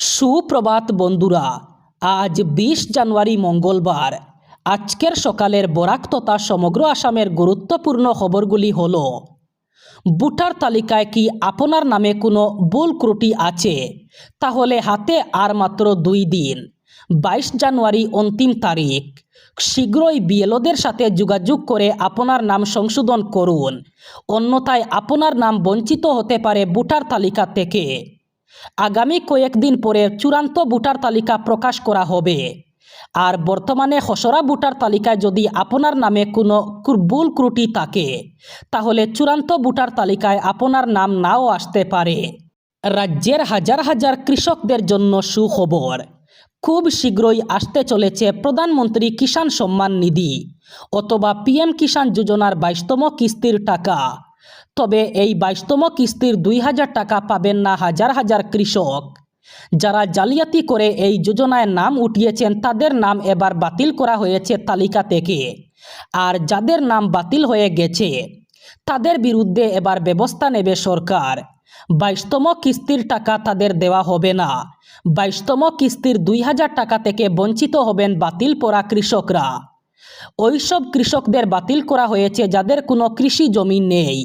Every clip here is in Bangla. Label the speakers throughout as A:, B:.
A: সুপ্রভাত বন্ধুরা, আজ বিশ জানুয়ারি মঙ্গলবার। আজকের সকালের বরাক তথা সমগ্র আসামের গুরুত্বপূর্ণ খবরগুলি হল, ভোটার তালিকায় কি আপনার নামে কোনো ভুল ক্রুটি আছে? তাহলে হাতে আর মাত্র দুই দিন, বাইশ জানুয়ারি অন্তিম তারিখ। শীঘ্রই বিএলওদের সাথে যোগাযোগ করে আপনার নাম সংশোধন করুন, অন্যথায় আপনার নাম বঞ্চিত হতে পারে ভোটার তালিকা থেকে। আগামী কয়েকদিন পরে চূড়ান্ত ভোটার তালিকা প্রকাশ করা হবে। আর বর্তমানে খসড়া ভোটার তালিকায় যদি আপনার নামে কোনো ভুল ত্রুটি থাকে, তাহলে চূড়ান্ত ভোটার তালিকায় আপনার নাম নাও আসতে পারে। রাজ্যের হাজার হাজার কৃষকদের জন্য সুখবর। খুব শীঘ্রই আসতে চলেছে প্রধানমন্ত্রী কিষাণ সম্মান নিধি, অথবা পিএম কিষাণ যোজনার বাইশতম কিস্তির টাকা। তবে এই বাইশতম কিস্তির দুই হাজার টাকা পাবেন না হাজার হাজার কৃষক। যারা জালিয়াতি করে এই যোজনায় নাম উঠিয়েছেন, তাদের নাম এবার বাতিল করা হয়েছে তালিকা থেকে। আর যাদের নাম বাতিল হয়ে গেছে, তাদের বিরুদ্ধে এবার ব্যবস্থা নেবে সরকার। বাইশতম কিস্তির টাকা তাদের দেওয়া হবে না। বাইশতম কিস্তির দুই হাজার টাকা থেকে বঞ্চিত হবেন বাতিল পড়া কৃষকরা। ওইসব কৃষকদের বাতিল করা হয়েছে যাদের কোনো কৃষি জমি নেই।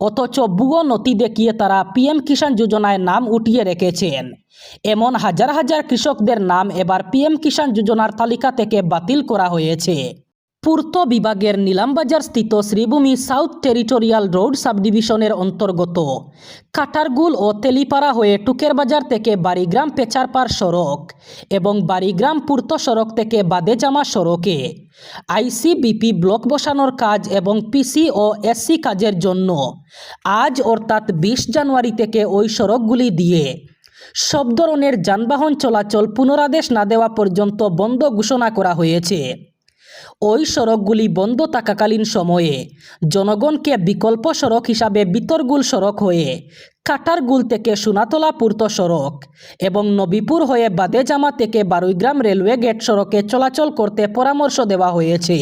A: অথচ বুয়ো নথি দেখিয়ে তারা পিএম কিষাণ যোজনায় নাম উঠিয়ে রেখেছেন। এমন হাজার হাজার কৃষকদের নাম এবার পিএম কিষাণ যোজনার তালিকা থেকে বাতিল করা হয়েছে। পূর্ত বিভাগের নিলামবাজার স্থিত শ্রীভূমি সাউথ টেরিটোরিয়াল রোড সাবডিভিশনের অন্তর্গত। কাটারগুল ও তেলিপাড়া হয়ে টুকের বাজার থেকে বাড়িগ্রাম পেচারপাড় সড়ক এবং বাড়িগ্রাম পূর্ত সড়ক থেকে বাদেজামা সড়কে। আইসিবিপি ব্লক বসানোর কাজ এবং পিসি ও এসসি কাজের জন্য আজ অর্থাৎ বিশ জানুয়ারি থেকে ওই সড়কগুলি দিয়ে। সব ধরনের যানবাহন চলাচল পুনরাদেশ না দেওয়া পর্যন্ত বন্ধ ঘোষণা করা হয়েছে। ওই সড়কগুলি বন্ধ থাকাকালীন সময়ে জনগণকে বিকল্প সড়ক হিসাবে বিতরগুল সড়ক হয়ে কাটারগুল থেকে সোনাতলা পূর্ত সড়ক এবং নবীপুর হয়ে বাদেজামা থেকে বারুইগ্রাম রেলওয়ে গেট সড়কে চলাচল করতে পরামর্শ দেওয়া হয়েছে।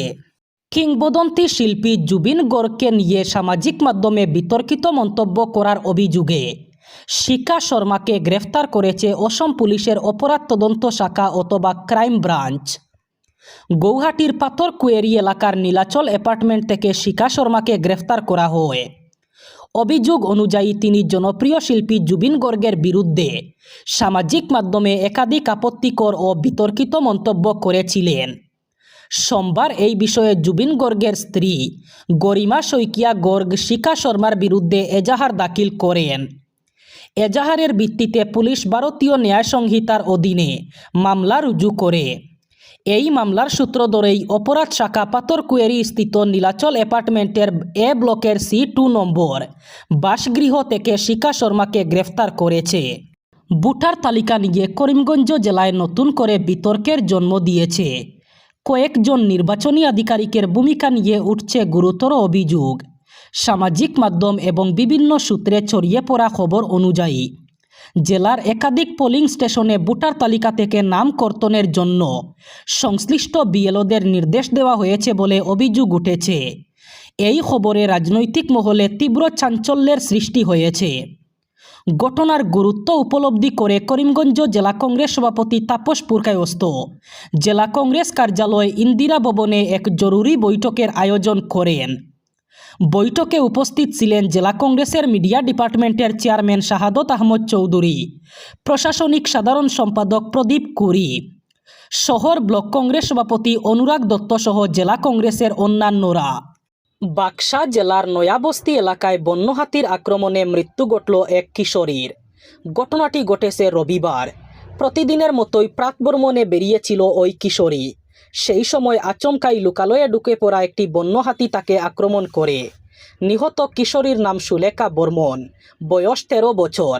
A: কিংবদন্তি শিল্পী জুবিন গর্গকে নিয়ে সামাজিক মাধ্যমে বিতর্কিত মন্তব্য করার অভিযোগে শিকা শর্মাকে গ্রেফতার করেছে অসম পুলিশের অপরাধ তদন্ত শাখা অথবা ক্রাইম ব্রাঞ্চ। গৌহাটির পাথর কুয়েরি এলাকার নীলাচল অ্যাপার্টমেন্ট থেকে শিখা শর্মাকে গ্রেফতার করা হয়। অভিযোগ অনুযায়ী তিনি জনপ্রিয় শিল্পী জুবিন গর্গের বিরুদ্ধে সামাজিক মাধ্যমে একাধিক আপত্তিকর ও বিতর্কিত মন্তব্য করেছিলেন। সোমবার এই বিষয়ে জুবিন গর্গের স্ত্রী গরিমা শইকিয়া গর্গ শিখা শর্মার বিরুদ্ধে এজাহার দাখিল করেন। এজাহারের ভিত্তিতে পুলিশ ভারতীয় ন্যায় সংহিতার অধীনে মামলা রুজু করে। এই মামলার সূত্র ধরেই অপরাধ শাখা পাথরকুয়েরি স্থিত নীলাচল অ্যাপার্টমেন্টের এ ব্লকের সি টু নম্বর, বাসগৃহ থেকে শিকা শর্মাকে গ্রেফতার করেছে। ভোটার তালিকা নিয়ে করিমগঞ্জ জেলায় নতুন করে বিতর্কের জন্ম দিয়েছে। কয়েকজন নির্বাচনী আধিকারিকের ভূমিকা নিয়ে উঠছে গুরুতর অভিযোগ। সামাজিক মাধ্যম এবং বিভিন্ন সূত্রে ছড়িয়ে পড়া খবর অনুযায়ী জেলার একাধিক পোলিং স্টেশনে ভোটার তালিকা থেকে নাম কর্তনের জন্য সংশ্লিষ্ট বিএলওদের নির্দেশ দেওয়া হয়েছে বলে অভিযোগ উঠেছে। এই খবরে রাজনৈতিক মহলে তীব্র চাঞ্চল্যের সৃষ্টি হয়েছে। ঘটনার গুরুত্ব উপলব্ধি করে করিমগঞ্জ জেলা কংগ্রেস সভাপতি তাপস পুরকায়স্ত জেলা কংগ্রেস কার্যালয় ইন্দিরা ভবনে এক জরুরি বৈঠকের আয়োজন করেন। বৈঠকে উপস্থিত ছিলেন জেলা কংগ্রেসের মিডিয়া ডিপার্টমেন্টের চেয়ারম্যান শাহাদত আহমদ চৌধুরী, প্রশাসনিক সাধারণ সম্পাদক প্রদীপ কুরি, শহর ব্লক কংগ্রেস সভাপতি অনুরাগ দত্ত সহ জেলা কংগ্রেসের অন্যান্যরা। বাক্সা জেলার নয়াবস্তি এলাকায় বন্য হাতির আক্রমণে মৃত্যু ঘটল এক কিশোরীর। ঘটনাটি ঘটেছে রবিবার। প্রতিদিনের মতোই প্রাকভ্রমণে বেরিয়েছিল ওই কিশোরী। সেই সময় আচমকাই লোকালয়ে ঢুকে পড়া একটি বন্য হাতি তাকে আক্রমণ করে। নিহত কিশোরীর নাম সুলেখা বর্মন, বয়স তেরো বছর।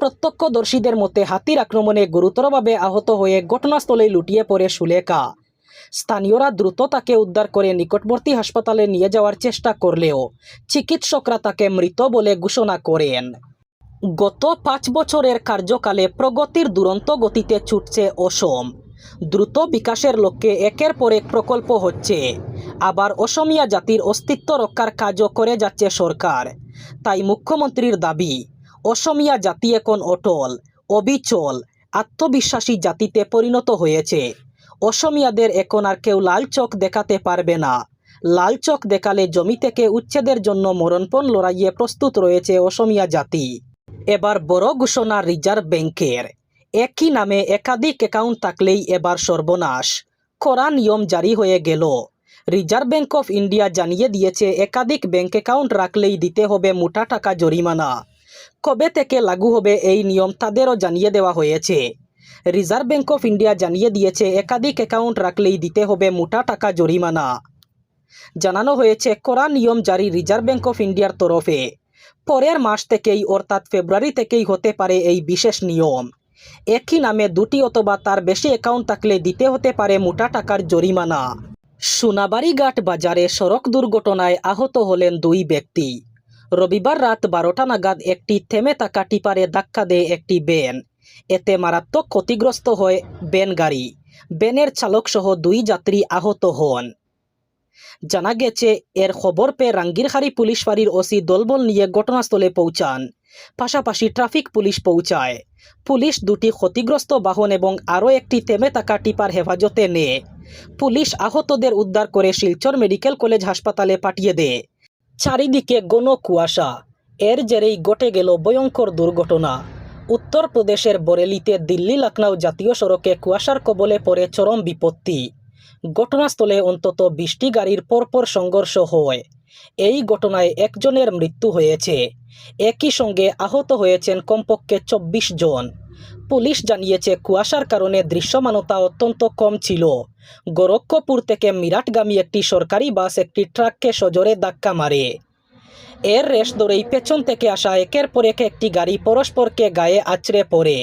A: প্রত্যক্ষদর্শীদের মতে হাতির আক্রমণে গুরুতরভাবে আহত হয়ে ঘটনাস্থলে লুটিয়ে পড়ে সুলেখা। স্থানীয়রা দ্রুত তাকে উদ্ধার করে নিকটবর্তী হাসপাতালে নিয়ে যাওয়ার চেষ্টা করলেও চিকিৎসকরা তাকে মৃত বলে ঘোষণা করেন। গত পাঁচ বছরের কার্যকালে প্রগতির দুরন্ত গতিতে ছুটছে অসম। দ্রুত বিকাশের লক্ষ্যে একের পর এক প্রকল্প হচ্ছে। আবার অসমিয়া জাতির অস্তিত্ব রক্ষার কাজও করে যাচ্ছে সরকার। তাই মুখ্যমন্ত্রীর দাবি, অসমিয়া জাতি এখন অটল, অবিচল, আত্মবিশ্বাসী জাতিতে পরিণত হয়েছে। অসমিয়াদের এখন আর কেউ লাল চোখ দেখাতে পারবে না। লাল চোখ দেখালে জমি থেকে উচ্ছেদের জন্য মরণপণ লড়াইয়ে প্রস্তুত রয়েছে অসমিয়া জাতি। এবার বড় ঘোষণা রিজার্ভ ব্যাংকের। একই নামে একাধিক অ্যাকাউন্ট থাকলেই এবার সর্বনাশ। কড়া নিয়ম জারি হয়ে গেল। রিজার্ভ ব্যাঙ্ক অফ ইন্ডিয়া জানিয়ে দিয়েছে, একাধিক ব্যাঙ্ক অ্যাকাউন্ট রাখলেই দিতে হবে মোটা টাকা জরিমানা। কবে থেকে লাগু হবে এই নিয়ম তাদেরও জানিয়ে দেওয়া হয়েছে। রিজার্ভ ব্যাঙ্ক অফ ইন্ডিয়া জানিয়ে দিয়েছে, একাধিক অ্যাকাউন্ট রাখলেই দিতে হবে মোটা টাকা জরিমানা। জানানো হয়েছে, কড়া নিয়ম জারি রিজার্ভ ব্যাঙ্ক অফ ইন্ডিয়ার তরফে। পরের মাস থেকেই, অর্থাৎ ফেব্রুয়ারি থেকেই হতে পারে এই বিশেষ নিয়ম। একই নামে দুটি অথবা তার বেশি অ্যাকাউন্ট থাকলে দিতে হতে পারে মোটা টাকার জরিমানা। সোনাবাড়িঘাট বাজারে সড়ক দুর্ঘটনায় আহত হলেন দুই ব্যক্তি। রবিবার রাত বারোটা নাগাদ একটি থেমে থাকা টিপারে ধাক্কা দেয় একটি বেন এতে মারাত্মক ক্ষতিগ্রস্ত হয় বেন গাড়ি। বেনের চালকসহ দুই যাত্রী আহত হন। জানা গেছে, এর খবর পেয়ে রাঙ্গিরহারি পুলিশ ফাঁড়ির ওসি দলবল নিয়ে ঘটনাস্থলে পৌঁছান। পাশাপাশি ট্রাফিক পুলিশ পৌঁছায়। পুলিশ দুটি ক্ষতিগ্রস্ত বাহন এবং আরও একটি থেমে থাকা টিপার হেফাজতে নেয়। পুলিশ আহতদের উদ্ধার করে শিলচর মেডিকেল কলেজ হাসপাতালে পাঠিয়ে দেয়। চারিদিকে গণ কুয়াশা। এর জেরেই ঘটে গেল ভয়ঙ্কর দুর্ঘটনা। উত্তরপ্রদেশের বরেলিতে দিল্লি লখনৌ জাতীয় সড়কে কুয়াশার কবলে পড়ে চরম বিপত্তি। ঘটনাস্থলে অন্তত বিশটি গাড়ির পরপর সংঘর্ষ হয়। এই ঘটনায় একজনের মৃত্যু হয়েছে। একই সঙ্গে আহত হয়েছেন কমপক্ষে চব্বিশ জন। পুলিশ জানিয়েছে, কুয়াশার কারণে দৃশ্যমানতা অত্যন্ত কম ছিল। গোরক্ষপুর থেকে মিরাটগামী একটি সরকারি বাস একটি ট্রাককে সজোরে ধাক্কা মারে। এর রেশ ধরেই পেছন থেকে আসা একের পর এক একটি গাড়ি পরস্পরকে গায়ে আছড়ে পড়ে।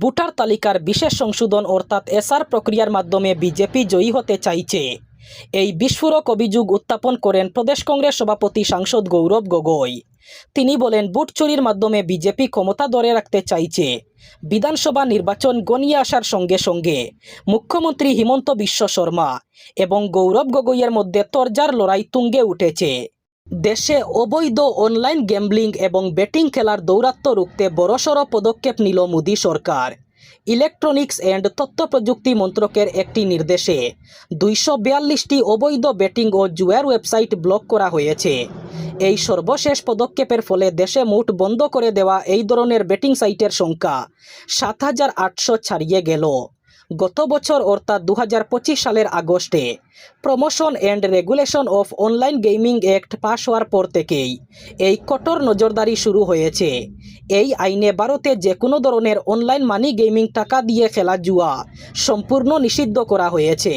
A: ভোটার তালিকার বিশেষ সংশোধন অর্থাৎ এসআর প্রক্রিয়ার মাধ্যমে বিজেপি জয়ী হতে চাইছে। এই বিস্ফোরক অভিযোগ উত্থাপন করেন প্রদেশ কংগ্রেস সভাপতি সাংসদ গৌরব গগৈ। তিনি বলেন, বুট চুরির মাধ্যমে বিজেপি ক্ষমতা ধরে রাখতে চাইছে। বিধানসভা নির্বাচন গনিয়ে আসার সঙ্গে সঙ্গে মুখ্যমন্ত্রী হিমন্ত বিশ্ব শর্মা এবং গৌরব গগৈয়ের মধ্যে তরজার লড়াই তুঙ্গে উঠেছে। দেশে অবৈধ অনলাইন গ্যাম্বলিং এবং বেটিং খেলার দৌরাত্ম্য রুখতে বড়সড় পদক্ষেপ নিল মোদী সরকার। ইলেকট্রনিক্স অ্যান্ড তথ্য প্রযুক্তি মন্ত্রকের একটি নির্দেশে দুইশো বিয়াল্লিশটি অবৈধ ব্যাটিং ও জুয়ার ওয়েবসাইট ব্লক করা হয়েছে। এই সর্বশেষ পদক্ষেপের ফলে দেশে মোট বন্ধ করে দেওয়া এই ধরনের ব্যাটিং সাইটের সংখ্যা সাত হাজার আটশো ছাড়িয়ে গেল। গত বছর অর্থাৎ দু হাজার পঁচিশ সালের আগস্টে। Promotion and regulation of online gaming act পাশ হওয়ার পর থেকেই এই কঠোর নজরদারি শুরু হয়েছে। এই আইনে ভারতে যে কোনো ধরনের অনলাইন মানি গেমিং টাকা দিয়ে খেলা জুয়া সম্পূর্ণ নিষিদ্ধ করা হয়েছে।